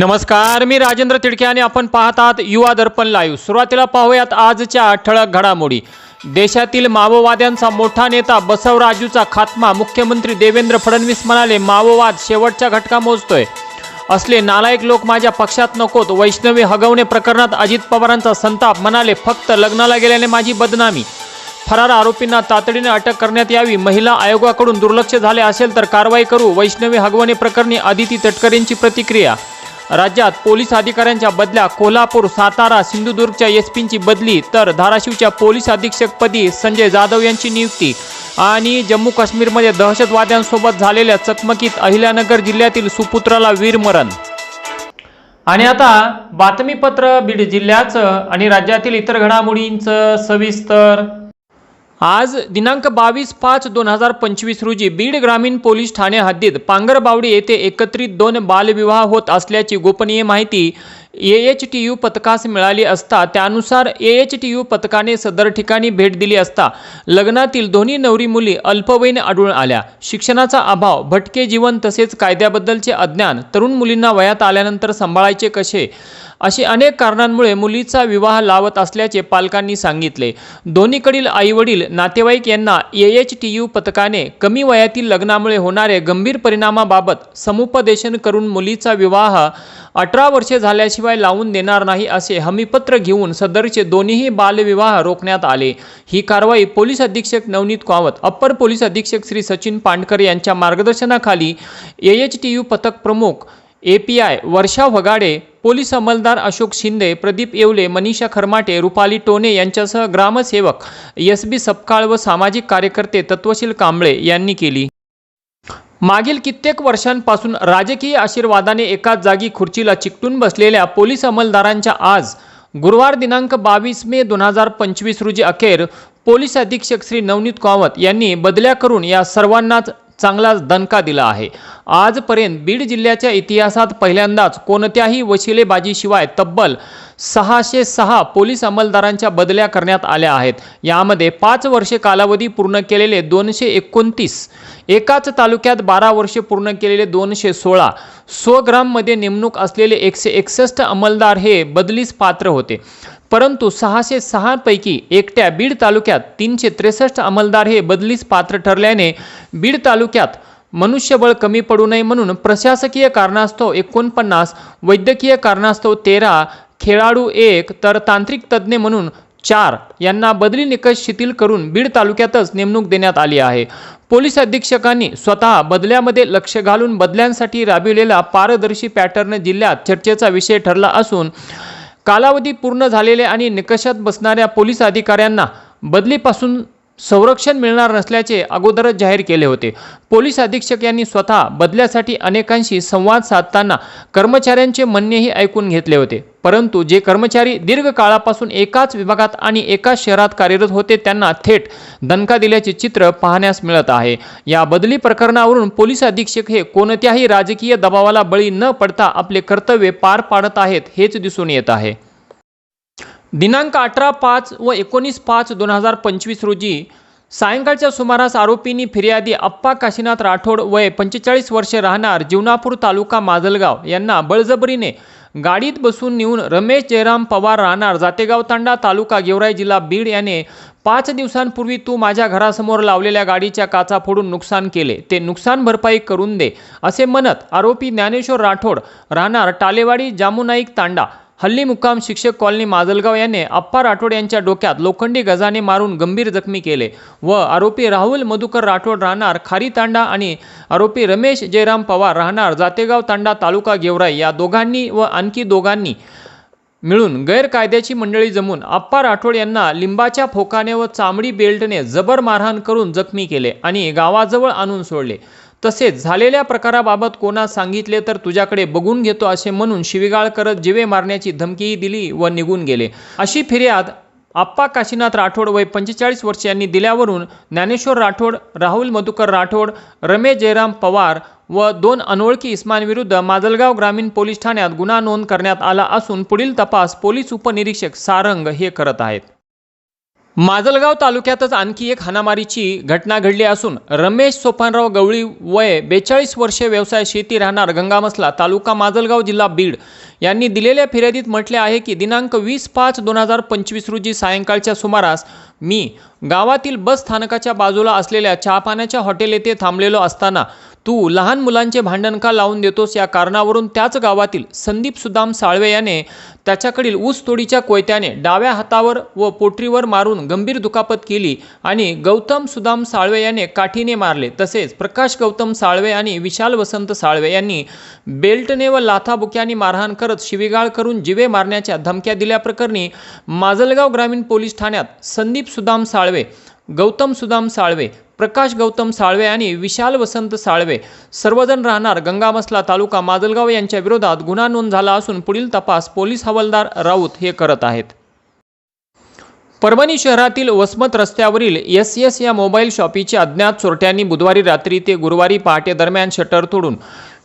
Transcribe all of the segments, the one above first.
नमस्कार मी राजेंद्र तिडके आणि आपण पाहत आहात युवा दर्पण लाईव्ह सुरुवातीला पाहूयात आजच्या ठळक घडामोडी. देशातील माओवाद्यांचा मोठा नेता बसवराजूचा खात्मा. मुख्यमंत्री देवेंद्र फडणवीस म्हणाले माओवाद शेवटच्या घटका मोजतोय. असले नालायक लोक माझ्या पक्षात नकोत. वैष्णवी हगवणे प्रकरणात अजित पवारांचा संताप. म्हणाले फक्त लग्नाला गेल्याने माझी बदनामी. फरार आरोपींना तातडीने अटक करण्यात यावी. महिला आयोगाकडून दुर्लक्ष झाले असेल तर कारवाई करू. वैष्णवी हगवणे प्रकरणी आदिती तटकरेंची प्रतिक्रिया. राज्यात पोलीस अधिकाऱ्यांच्या बदल्या कोल्हापूर सातारा सिंधुदुर्गच्या एसपींची बदली तर धाराशिवच्या पोलीस अधीक्षकपदी संजय जाधव यांची नियुक्ती. आणि जम्मू काश्मीरमध्ये दहशतवाद्यांसोबत झालेल्या चकमकीत अहिल्यानगर जिल्ह्यातील सुपुत्राला वीरमरण. आणि आता बातमीपत्र बीड जिल्ह्याचं आणि राज्यातील इतर घडामोडींचं सविस्तर आज दिनांक बावीस पाच दोन हजार पंचवीस रोजी बीड ग्रामीण पोलीस ठाणे हद्दीत पांगरबावडी येथे एकत्रित दोन बालविवाह होत असल्याची गोपनीय माहिती ए एच टी यू पथकास मिळाली असता त्यानुसार ए एच टी यू पथकाने सदर ठिकाणी भेट दिली असता लग्नातील दोन्ही नवरी मुली अल्पवयीन आढळून आल्या. शिक्षणाचा अभाव भटके जीवन तसेच कायद्याबद्दलचे अज्ञान तरुण मुलींना वयात आल्यानंतर सांभाळायचे कसे? अशी अनेक कारणांमुळे मुलीचा विवाह लावत असल्याचे पालकांनी सांगितले. दोन्हीकडील आईवडील नातेवाईक यांना ए एच टी यू पथकाने कमी वयातील लग्नामुळे होणारे गंभीर परिणामाबाबत समुपदेशन करून मुलीचा विवाह अठरा वर्षे झाल्याशिवाय लावून देणार नाही असे हमीपत्र घेऊन सदरचे दोन्हीही बालविवाह रोखण्यात आले. ही कारवाई पोलीस अधीक्षक नवनीत कावत अप्पर पोलीस अधीक्षक श्री सचिन पांडकर यांच्या मार्गदर्शनाखाली ए एच टी यू पथक प्रमुख A P I Varsha Wagade police अंमलदार Ashok Shinde Pradeep Yewale Manisha Kharmate Rupali Tone यांच्यासह ग्रामसेवक एस बी सपकाळ व सामाजिक कार्यकर्ते तत्वशील कांबळे यांनी केली. मागील कित्येक वर्षांपासून राजकीय आशीर्वादाने एकाच जागी खुर्चीला चिकटून बसलेल्या पोलीस अंमलदारांच्या आज गुरुवार दिनांक बावीस मे दोन हजार पंचवीस रोजी अखेर पोलीस अधीक्षक श्री नवनीत कावत यांनी बदल्या करून या सर्वांनाच चांगलाच दणका दिला आहे. आजपर्यंत बीड जिल्ह्याच्या इतिहासात पहिल्यांदाच कोणत्याही वशिलेबाजीशिवाय तब्बल सहाशे सहा पोलीस अंमलदारांच्या बदल्या करण्यात आल्या आहेत. यामध्ये पाच वर्षे कालावधी पूर्ण केलेले दोनशे एकोणतीस एकाच तालुक्यात बारा वर्षे पूर्ण केलेले दोनशे सोळा स्वग्राममध्ये नेमणूक असलेले एकशे एकसष्ट अंमलदार हे बदलीस पात्र होते. परंतु सहाशे सहापैकी एकट्या बीड तालुक्यात तीनशे त्रेसष्ट अंमलदार हे बदलीस पात्र ठरल्याने बीड तालुक्यात मनुष्यबळ कमी पडू नये म्हणून प्रशासकीय कारणास्तव एकोणपन्नास वैद्यकीय कारणास्तव तेरा खेळाडू एक तर तांत्रिक तज्ज्ञ म्हणून चार यांना बदली निकष शिथिल करून बीड तालुक्यातच नेमणूक देण्यात आली आहे. पोलीस अधीक्षकांनी स्वतः बदल्यामध्ये लक्ष घालून बदल्यांसाठी राबविलेला पारदर्शी पॅटर्न जिल्ह्यात चर्चेचा विषय ठरला असून कालावधी पूर्ण झालेले आणि निकषात बसणाऱ्या पोलीस अधिकाऱ्यांना बदलीपासून संरक्षण मिळणार नसल्याचे अगोदरच जाहीर केले होते. पोलीस अधीक्षक यांनी स्वतः बदल्यासाठी अनेकांशी संवाद साधताना कर्मचाऱ्यांचे म्हणणेही ऐकून घेतले होते. परंतु जे कर्मचारी दीर्घ काळापासून एकाच विभागात आणि एकाच शहरात कार्यरत होते त्यांना थेट दणका दिल्याचे चित्र पाहण्यास मिळत आहे. या बदली प्रकरणावरून पोलीस अधीक्षक हे कोणत्याही राजकीय दबावाला बळी न पडता आपले कर्तव्य पार पाडत आहेत हेच दिसून येत आहे. दिनांक अठरा पाच व एकोणीस पाच दोन हजार पंचवीस रोजी सायंकाळच्या सुमारास आरोपींनी फिर्यादी अप्पा काशीनाथ राठोड वय पंचेचाळीस वर्षे राहणार जीवनापूर तालुका माजलगाव यांना बळजबरीने गाडीत बसून नेऊन रमेश जयराम पवार राहणार. जातेगाव तांडा तालुका गेवराई जिल्हा बीड याने पाच दिवसांपूर्वी तू माझ्या घरासमोर लावलेल्या गाडीच्या काचा फोडून नुकसान केले. ते नुकसान भरपाई करून दे असे म्हणत आरोपी ज्ञानेश्वर राठोड राहणार टालेवाडी जामुनाईक तांडा. हल्ली मुक्काम शिक्षक कॉलनी माजलगाव याने अप्पा राठोड यांच्या डोक्यात लोखंडी गजाने मारून गंभीर जखमी केले व आरोपी राहुल मधुकर राठोड राहणार खारी तांडा आणि आरोपी रमेश जयराम पवार राहणार जातेगाव तांडा तालुका गेवराई या दोघांनी व आणखी दोघांनी मिळून गैरकायद्याची मंडळी जमून आप्पा राठोड यांना लिंबाच्या फोकाने व चामडी बेल्टने जबर मारहाण करून जखमी केले आणि गावाजवळ आणून सोडले. तसेच झालेल्या प्रकाराबाबत कोणास सांगितले तर तुझ्याकडे बघून घेतो असे म्हणून शिवीगाळ करत जिवे मारण्याची धमकीही दिली व निघून गेले. अशी फिर्याद आप्पा काशीनाथ राठोड वय पंचेचाळीस वर्ष यांनी दिल्यावरून ज्ञानेश्वर राठोड राहुल मधुकर राठोड रमेश जयराम पवार व दोन अनोळखी इस्मांविरुद्ध माजलगाव ग्रामीण पोलीस ठाण्यात गुन्हा नोंद करण्यात आला असून पुढील तपास पोलीस उपनिरीक्षक सारंग हे करत आहेत. माजलगाव तालुक्यातच आणखी एक हाणामारीची घटना घडली असून रमेश सोपानराव गवळी वय बेचाळीस वर्षे व्यवसाय शेती राहणार गंगामसला तालुका माजलगाव जिल्हा बीड यांनी दिलेल्या फिर्यादीत म्हटले आहे की दिनांक वीस पाच दोन हजार पंचवीस रोजी सायंकाळच्या सुमारास मी गावातील बस स्थानकाच्या बाजूला असलेल्या चहापाण्याच्या हॉटेल येथे थांबलेलो असताना तू लहान मुलांचे भांडण का लावून देतोस या कारणावरून त्याच गावातील संदीप सुदाम साळवे याने त्याच्याकडील ऊसतोडीच्या कोयत्याने डाव्या हातावर व पोटरीवर मारून गंभीर दुखापत केली आणि गौतम सुदाम साळवे याने काठीने मारले. तसेच प्रकाश गौतम साळवे आणि विशाल वसंत साळवे यांनी बेल्टने व लाथाबुक्याने मारहाण करत शिवीगाळ करून जिवे मारण्याच्या धमक्या दिल्याप्रकरणी माजलगाव ग्रामीण पोलीस ठाण्यात संदीप सुदाम साळवे गौतम सुदाम साळवे प्रकाश गौतम साळवे आणि विशाल वसंत साळवे. सर्वजण राहणार गंगामसला तालुका माजलगाव यांच्या विरोधात गुन्हा नोंद झाला असून पुढील तपास पोलीस हवालदार राऊत हे करत आहेत. परभणी शहरातील वसमत रस्त्यावरील एस एस या मोबाईल शॉपीचे अज्ञात चोरट्यांनी बुधवारी रात्री ते गुरुवारी पहाटे दरम्यान शटर तोडून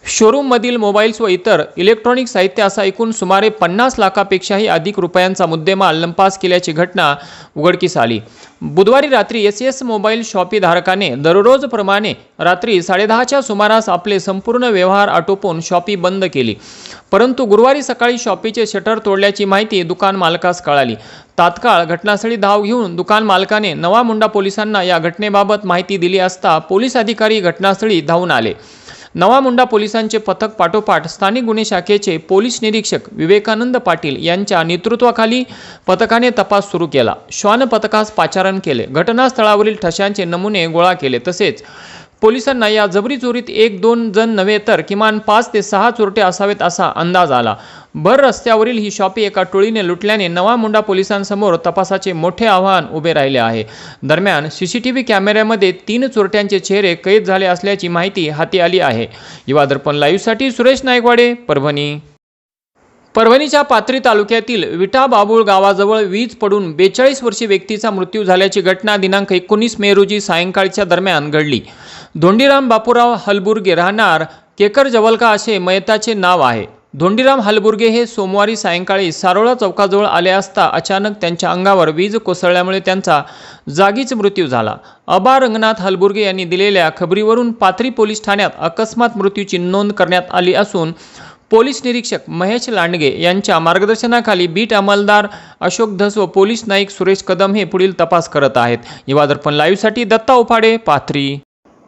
शोरूममधील मोबाईल्स व इतर इलेक्ट्रॉनिक साहित्य असा एकूण सुमारे पन्नास लाखापेक्षाही अधिक रुपयांचा मुद्देमाल लंपास केल्याची घटना उघडकीस आली. बुधवारी रात्री एस एस मोबाईल शॉपी धारकाने दररोजप्रमाणे रात्री साडेदहाच्या सुमारास आपले संपूर्ण व्यवहार आटोपून शॉपी बंद केली. परंतु गुरुवारी सकाळी शॉपीचे शटर तोडल्याची माहिती दुकान मालकास कळाली. तात्काळ घटनास्थळी धाव घेऊन दुकान मालकाने नवा मुंडा पोलिसांना या घटनेबाबत माहिती दिली असता पोलीस अधिकारी घटनास्थळी धावून आले. नवा मुंडा पोलिसांचे पथक पाठोपाठ स्थानिक गुन्हे शाखेचे पोलीस निरीक्षक विवेकानंद पाटील यांच्या नेतृत्वाखाली पथकाने तपास सुरू केला. श्वान पथकास पाचारण केले. घटनास्थळावरील ठशांचे नमुने गोळा केले. तसेच पोलिसांना या जबरी चोरीत एक दोन जण नव्हे तर किमान पाच ते सहा चोरटे असावेत असा अंदाज आला. भर रस्त्यावरील ही शॉपी एका टोळीने लुटल्याने नवा मुंडा पोलिसांसमोर तपासाचे मोठे आव्हान उभे राहिले आहे. दरम्यान सीसीटीव्ही कॅमेऱ्यामध्ये तीन चोरट्यांचे चेहरे कैद झाले असल्याची माहिती हाती आली आहे. युवा दर्पण लाईव्हसाठी सुरेश नायकवाडे परभणी. परभणीच्या पाथरी तालुक्यातील विटा बाबुळ गावाजवळ वीज पडून बेचाळीस वर्षीय व्यक्तीचा मृत्यू झाल्याची घटना दिनांक एकोणीस मे रोजी सायंकाळच्या दरम्यान घडली. धोंडीराम बापूराव हलबुर्गे राहणार केकर जवलका असे मयताचे नाव आहे. धोंडीराम हलबुर्गे हे सोमवारी सायंकाळी सारोळा चौकाजवळ आले असता अचानक त्यांच्या अंगावर वीज कोसळल्यामुळे त्यांचा जागीच मृत्यू झाला. अबा रंगनाथ हलबुर्गे यांनी दिलेल्या खबरीवरून पाथरी पोलीस ठाण्यात अकस्मात मृत्यूची नोंद करण्यात आली असून पोलीस निरीक्षक महेश लांडगे यांच्या मार्गदर्शनाखाली बीट अंमलदार अशोक धस व पोलीस नाईक सुरेश कदम हे पुढील तपास करत आहेत. युवा दर्पण लाईव्हसाठी दत्ता उफाडे पाथरी.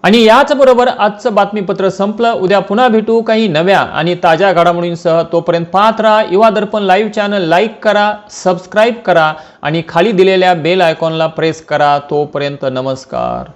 आणि याचबरोबर आजचं बातमीपत्र संपलं. उद्या पुन्हा भेटू काही नव्या आणि ताज्या घडामोडींसह. तोपर्यंत पाहत राहा Yuva Darpan live channel like करा सबस्क्राईब करा आणि खाली दिलेल्या बेल आयकॉनला प्रेस करा. तोपर्यंत नमस्कार.